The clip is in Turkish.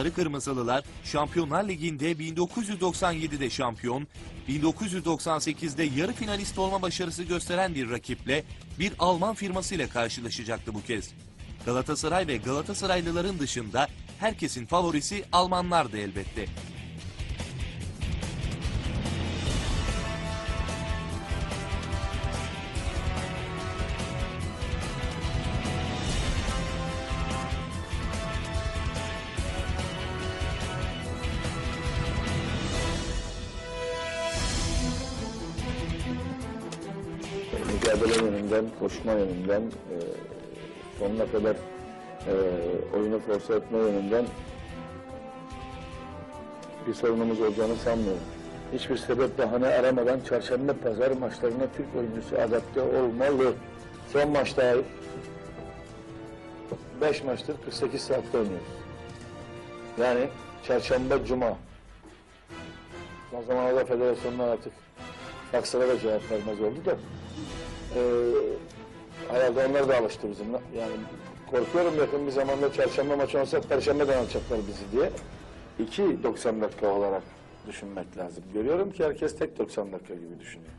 Sarı Kırmızılılar Şampiyonlar Ligi'nde 1997'de şampiyon, 1998'de yarı finalist olma başarısı gösteren bir rakiple bir Alman firmasıyla karşılaşacaktı bu kez. Galatasaray ve Galatasaraylıların dışında herkesin favorisi Almanlardı elbette. Mücadele yönünden, koşma yönünden, e, sonuna kadar e, oyunu force etme yönünden bir sorunumuz olacağını sanmıyorum. Hiçbir sebep bahane aramadan çarşamba pazar maçlarına Türk oyuncusu adapte olmalı. Son maçta 5 maçtır 48 saatte oynuyoruz. Yani çarşamba, cuma. Son zamanlarda federasyonlar artık fakslara da cevap vermez oldu da. Ee, herhalde onlar da alıştı bizimle. Yani korkuyorum yakın bir zamanda çarşamba maçı olsa perşembeden alacaklar bizi diye. İki 90 dakika olarak düşünmek lazım. Görüyorum ki herkes tek 90 dakika gibi düşünüyor.